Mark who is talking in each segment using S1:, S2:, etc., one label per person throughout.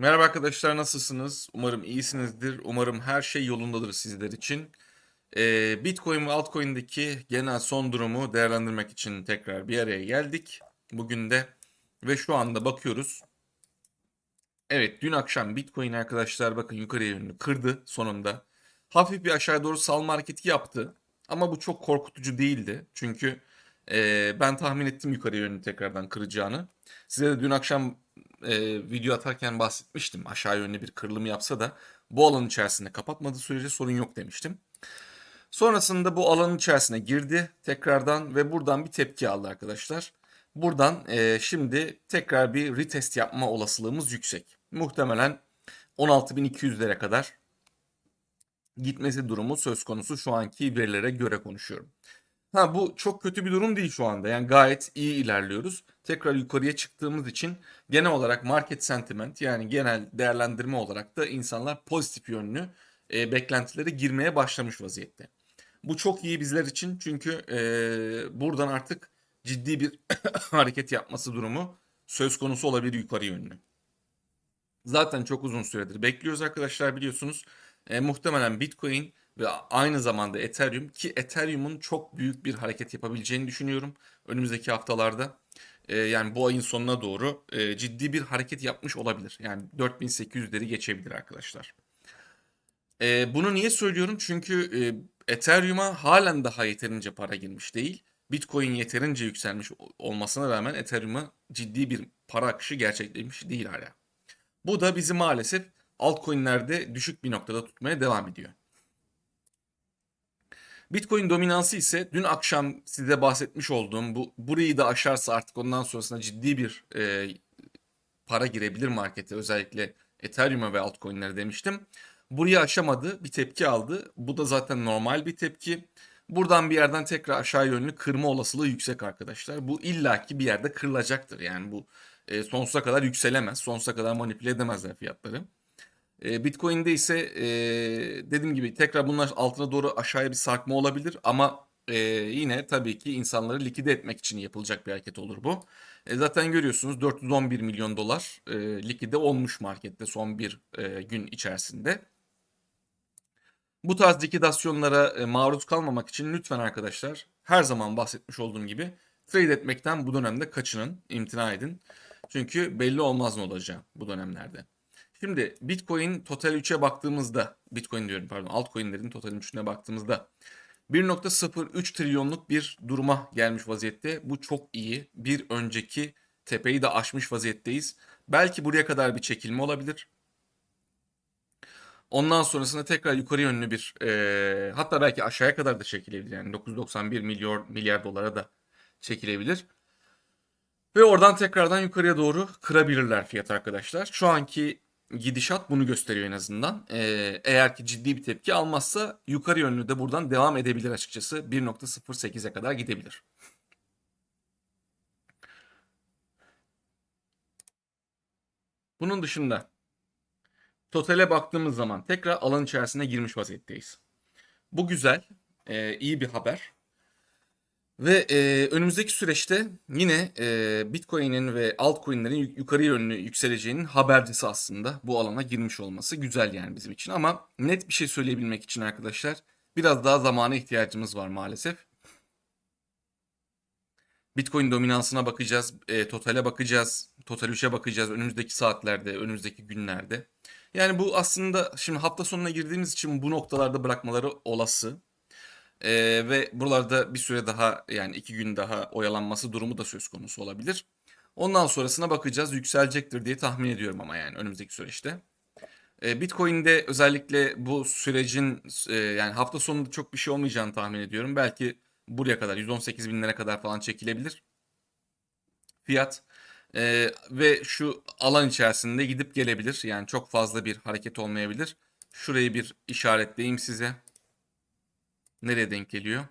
S1: Merhaba arkadaşlar nasılsınız? Umarım iyisinizdir. Umarım her şey yolundadır sizler için. Ee, Bitcoin ve altcoin'deki genel son durumu değerlendirmek için tekrar bir araya geldik. Bugün de ve şu anda bakıyoruz. Evet dün akşam Bitcoin arkadaşlar bakın yukarıya yönlü kırdı sonunda. Hafif bir aşağı doğru sal hareketi yaptı. Ama bu çok korkutucu değildi. Çünkü e, ben tahmin ettim yukarıya yönlü tekrardan kıracağını. Size de dün akşam e, video atarken bahsetmiştim. Aşağı yönlü bir kırılım yapsa da bu alanın içerisinde kapatmadığı sürece sorun yok demiştim. Sonrasında bu alanın içerisine girdi tekrardan ve buradan bir tepki aldı arkadaşlar. Buradan e, şimdi tekrar bir retest yapma olasılığımız yüksek. Muhtemelen 16.200'lere kadar gitmesi durumu söz konusu şu anki verilere göre konuşuyorum. Ha bu çok kötü bir durum değil şu anda. Yani gayet iyi ilerliyoruz. Tekrar yukarıya çıktığımız için genel olarak market sentiment yani genel değerlendirme olarak da insanlar pozitif yönlü e, beklentilere girmeye başlamış vaziyette. Bu çok iyi bizler için çünkü e, buradan artık ciddi bir hareket yapması durumu söz konusu olabilir yukarı yönlü. Zaten çok uzun süredir bekliyoruz arkadaşlar biliyorsunuz. E, muhtemelen Bitcoin ve aynı zamanda Ethereum ki Ethereum'un çok büyük bir hareket yapabileceğini düşünüyorum önümüzdeki haftalarda. E, yani bu ayın sonuna doğru e, ciddi bir hareket yapmış olabilir. Yani 4800'leri geçebilir arkadaşlar. E, bunu niye söylüyorum? Çünkü e, Ethereum'a halen daha yeterince para girmiş değil. Bitcoin yeterince yükselmiş olmasına rağmen Ethereum'a ciddi bir para akışı gerçekleşmiş değil hala. Bu da bizi maalesef altcoin'lerde düşük bir noktada tutmaya devam ediyor. Bitcoin dominansı ise dün akşam size bahsetmiş olduğum bu burayı da aşarsa artık ondan sonrasında ciddi bir e, para girebilir markete özellikle Ethereum'a ve altcoin'lere demiştim. Burayı aşamadı, bir tepki aldı. Bu da zaten normal bir tepki. Buradan bir yerden tekrar aşağı yönlü kırma olasılığı yüksek arkadaşlar. Bu illaki bir yerde kırılacaktır. Yani bu e, sonsuza kadar yükselemez. Sonsuza kadar manipüle edemezler fiyatları. E, Bitcoin'de ise e, dediğim gibi tekrar bunlar altına doğru aşağıya bir sarkma olabilir ama e, yine tabii ki insanları likide etmek için yapılacak bir hareket olur bu. E, zaten görüyorsunuz 411 milyon dolar e, likide olmuş markette son bir e, gün içerisinde. Bu tarz likidasyonlara e, maruz kalmamak için lütfen arkadaşlar her zaman bahsetmiş olduğum gibi trade etmekten bu dönemde kaçının, imtina edin. Çünkü belli olmaz ne olacağı bu dönemlerde. Şimdi Bitcoin total 3'e baktığımızda, Bitcoin diyorum pardon, altcoin'lerin total 3'üne baktığımızda 1.03 trilyonluk bir duruma gelmiş vaziyette. Bu çok iyi. Bir önceki tepeyi de aşmış vaziyetteyiz. Belki buraya kadar bir çekilme olabilir. Ondan sonrasında tekrar yukarı yönlü bir e, hatta belki aşağıya kadar da çekilebilir. Yani 991 milyar, milyar dolara da çekilebilir. Ve oradan tekrardan yukarıya doğru kırabilirler fiyat arkadaşlar. Şu anki gidişat bunu gösteriyor en azından. Ee, eğer ki ciddi bir tepki almazsa yukarı yönlü de buradan devam edebilir açıkçası. 1.08'e kadar gidebilir. Bunun dışında totale baktığımız zaman tekrar alan içerisine girmiş vaziyetteyiz. Bu güzel, e, iyi bir haber. Ve e, önümüzdeki süreçte yine e, Bitcoin'in ve altcoin'lerin yukarı yönlü yükseleceğinin habercisi aslında bu alana girmiş olması güzel yani bizim için. Ama net bir şey söyleyebilmek için arkadaşlar biraz daha zamana ihtiyacımız var maalesef. Bitcoin dominansına bakacağız, e, totale bakacağız, total 3'e bakacağız önümüzdeki saatlerde, önümüzdeki günlerde. Yani bu aslında şimdi hafta sonuna girdiğimiz için bu noktalarda bırakmaları olası. Ee, ve buralarda bir süre daha yani iki gün daha oyalanması durumu da söz konusu olabilir. Ondan sonrasına bakacağız yükselecektir diye tahmin ediyorum ama yani önümüzdeki süreçte. Ee, Bitcoin'de özellikle bu sürecin e, yani hafta sonunda çok bir şey olmayacağını tahmin ediyorum. Belki buraya kadar 118 binlere kadar falan çekilebilir fiyat. Ee, ve şu alan içerisinde gidip gelebilir. Yani çok fazla bir hareket olmayabilir. Şurayı bir işaretleyeyim size. Nereye denk geliyor?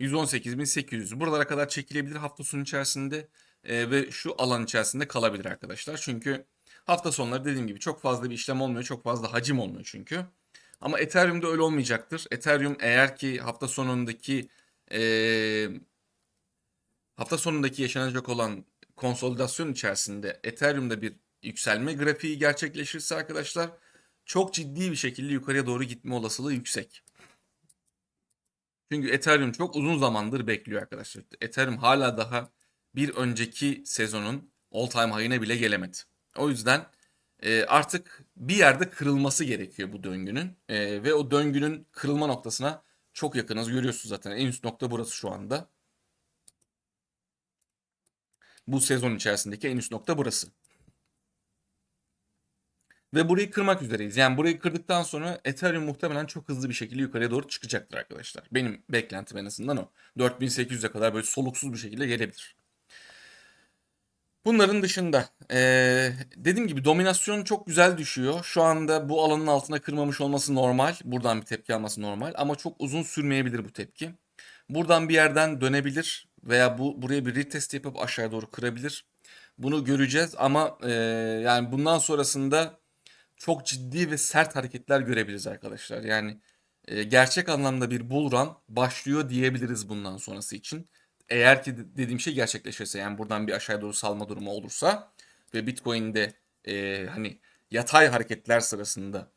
S1: 118.800. Buralara kadar çekilebilir hafta sonu içerisinde e, ve şu alan içerisinde kalabilir arkadaşlar. Çünkü hafta sonları dediğim gibi çok fazla bir işlem olmuyor. Çok fazla hacim olmuyor çünkü. Ama Ethereum'da öyle olmayacaktır. Ethereum eğer ki hafta sonundaki e, hafta sonundaki yaşanacak olan konsolidasyon içerisinde Ethereum'da bir yükselme grafiği gerçekleşirse arkadaşlar çok ciddi bir şekilde yukarıya doğru gitme olasılığı yüksek. Çünkü Ethereum çok uzun zamandır bekliyor arkadaşlar. Ethereum hala daha bir önceki sezonun all time high'ine bile gelemedi. O yüzden e, artık bir yerde kırılması gerekiyor bu döngünün. E, ve o döngünün kırılma noktasına çok yakınız. Görüyorsunuz zaten en üst nokta burası şu anda. Bu sezon içerisindeki en üst nokta burası. Ve burayı kırmak üzereyiz. Yani burayı kırdıktan sonra Ethereum muhtemelen çok hızlı bir şekilde yukarıya doğru çıkacaktır arkadaşlar. Benim beklentim en azından o. 4800'e kadar böyle soluksuz bir şekilde gelebilir. Bunların dışında ee, dediğim gibi dominasyon çok güzel düşüyor. Şu anda bu alanın altına kırmamış olması normal. Buradan bir tepki alması normal. Ama çok uzun sürmeyebilir bu tepki. Buradan bir yerden dönebilir veya bu buraya bir retest yapıp aşağı doğru kırabilir. Bunu göreceğiz ama e, yani bundan sonrasında çok ciddi ve sert hareketler görebiliriz arkadaşlar. Yani e, gerçek anlamda bir bull run başlıyor diyebiliriz bundan sonrası için. Eğer ki dediğim şey gerçekleşirse yani buradan bir aşağı doğru salma durumu olursa ve Bitcoin'de e, hani yatay hareketler sırasında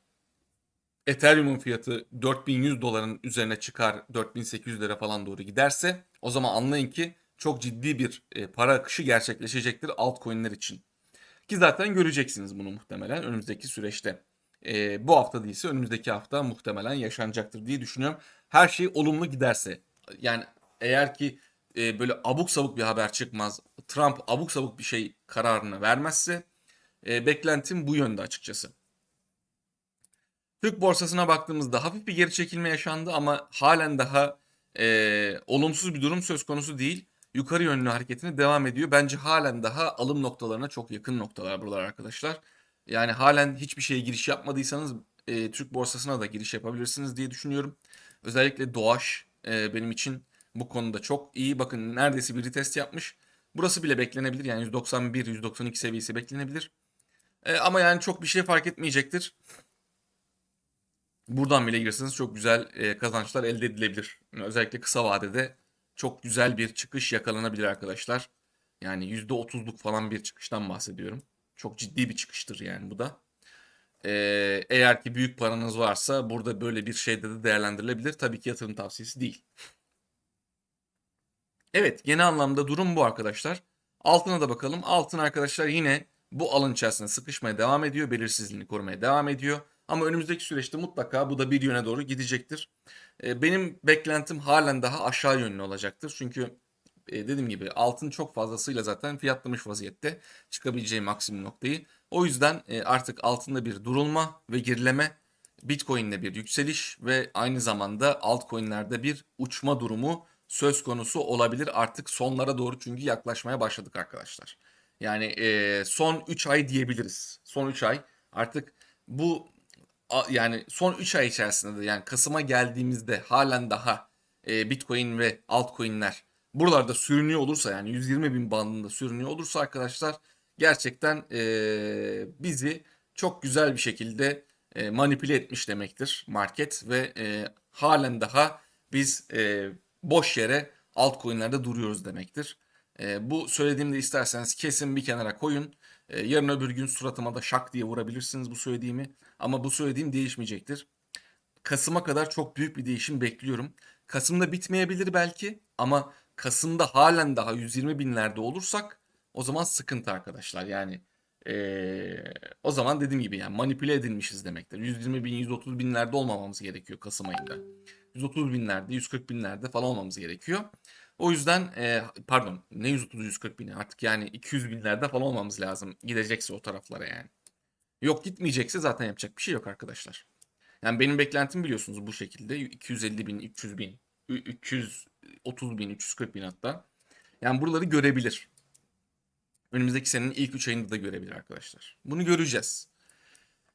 S1: Ethereum'un fiyatı 4100 doların üzerine çıkar 4800 lira falan doğru giderse o zaman anlayın ki çok ciddi bir e, para akışı gerçekleşecektir altcoin'ler için. Ki zaten göreceksiniz bunu muhtemelen önümüzdeki süreçte. E, bu hafta değilse önümüzdeki hafta muhtemelen yaşanacaktır diye düşünüyorum. Her şey olumlu giderse. Yani eğer ki e, böyle abuk sabuk bir haber çıkmaz. Trump abuk sabuk bir şey kararını vermezse e, beklentim bu yönde açıkçası. Türk borsasına baktığımızda hafif bir geri çekilme yaşandı ama halen daha e, olumsuz bir durum söz konusu değil. Yukarı yönlü hareketini devam ediyor. Bence halen daha alım noktalarına çok yakın noktalar buralar arkadaşlar. Yani halen hiçbir şeye giriş yapmadıysanız e, Türk borsasına da giriş yapabilirsiniz diye düşünüyorum. Özellikle Doğaş e, benim için bu konuda çok iyi. Bakın neredeyse bir retest yapmış. Burası bile beklenebilir. Yani 191, 192 seviyesi beklenebilir. E, ama yani çok bir şey fark etmeyecektir. Buradan bile girseniz çok güzel e, kazançlar elde edilebilir. Özellikle kısa vadede çok güzel bir çıkış yakalanabilir arkadaşlar. Yani %30'luk falan bir çıkıştan bahsediyorum. Çok ciddi bir çıkıştır yani bu da. Ee, eğer ki büyük paranız varsa burada böyle bir şeyde de değerlendirilebilir. Tabii ki yatırım tavsiyesi değil. Evet genel anlamda durum bu arkadaşlar. Altına da bakalım. Altın arkadaşlar yine bu alan içerisinde sıkışmaya devam ediyor. Belirsizliğini korumaya devam ediyor. Ama önümüzdeki süreçte mutlaka bu da bir yöne doğru gidecektir. E, benim beklentim halen daha aşağı yönlü olacaktır. Çünkü e, dediğim gibi altın çok fazlasıyla zaten fiyatlamış vaziyette çıkabileceği maksimum noktayı. O yüzden e, artık altında bir durulma ve gerileme, Bitcoin'de bir yükseliş ve aynı zamanda altcoin'lerde bir uçma durumu söz konusu olabilir artık sonlara doğru çünkü yaklaşmaya başladık arkadaşlar. Yani son 3 ay diyebiliriz. Son 3 ay artık bu yani son 3 ay içerisinde de yani Kasım'a geldiğimizde halen daha e, Bitcoin ve altcoin'ler buralarda sürünüyor olursa yani 120 bin bandında sürünüyor olursa arkadaşlar gerçekten e, bizi çok güzel bir şekilde e, manipüle etmiş demektir market ve e, halen daha biz e, boş yere altcoin'lerde duruyoruz demektir. E, bu söylediğimde isterseniz kesin bir kenara koyun. E, yarın öbür gün suratıma da şak diye vurabilirsiniz bu söylediğimi. Ama bu söylediğim değişmeyecektir. Kasım'a kadar çok büyük bir değişim bekliyorum. Kasım'da bitmeyebilir belki ama Kasım'da halen daha 120 binlerde olursak o zaman sıkıntı arkadaşlar. Yani ee, o zaman dediğim gibi yani manipüle edilmişiz demektir. 120 bin, 130 binlerde olmamamız gerekiyor Kasım ayında. 130 binlerde, 140 binlerde falan olmamız gerekiyor. O yüzden e, pardon ne 130-140 bini artık yani 200 binlerde falan olmamız lazım. Gidecekse o taraflara yani. Yok gitmeyecekse zaten yapacak bir şey yok arkadaşlar. Yani benim beklentim biliyorsunuz bu şekilde 250 bin, 300 bin, 330 bin, 340 bin hatta. Yani buraları görebilir. Önümüzdeki senenin ilk 3 ayında da görebilir arkadaşlar. Bunu göreceğiz.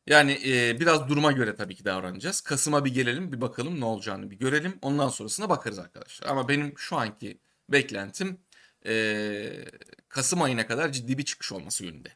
S1: Yani e, biraz duruma göre tabii ki davranacağız. Kasım'a bir gelelim bir bakalım ne olacağını bir görelim. Ondan sonrasına bakarız arkadaşlar. Ama benim şu anki beklentim e, Kasım ayına kadar ciddi bir çıkış olması yönünde.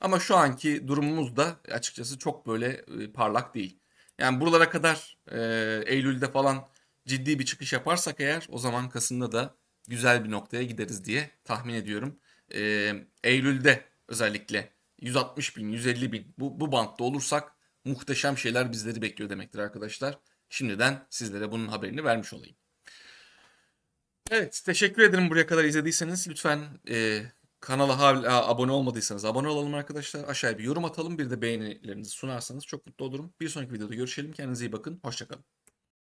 S1: Ama şu anki durumumuz da açıkçası çok böyle e, parlak değil. Yani buralara kadar e, Eylül'de falan ciddi bir çıkış yaparsak eğer o zaman Kasım'da da güzel bir noktaya gideriz diye tahmin ediyorum. E, Eylül'de özellikle 160 bin, 150 bin bu, bu bantta olursak muhteşem şeyler bizleri bekliyor demektir arkadaşlar. Şimdiden sizlere bunun haberini vermiş olayım. Evet, teşekkür ederim buraya kadar izlediyseniz. Lütfen e, kanala hala abone olmadıysanız abone olalım arkadaşlar. Aşağıya bir yorum atalım. Bir de beğenilerinizi sunarsanız çok mutlu olurum. Bir sonraki videoda görüşelim. Kendinize iyi bakın. Hoşçakalın.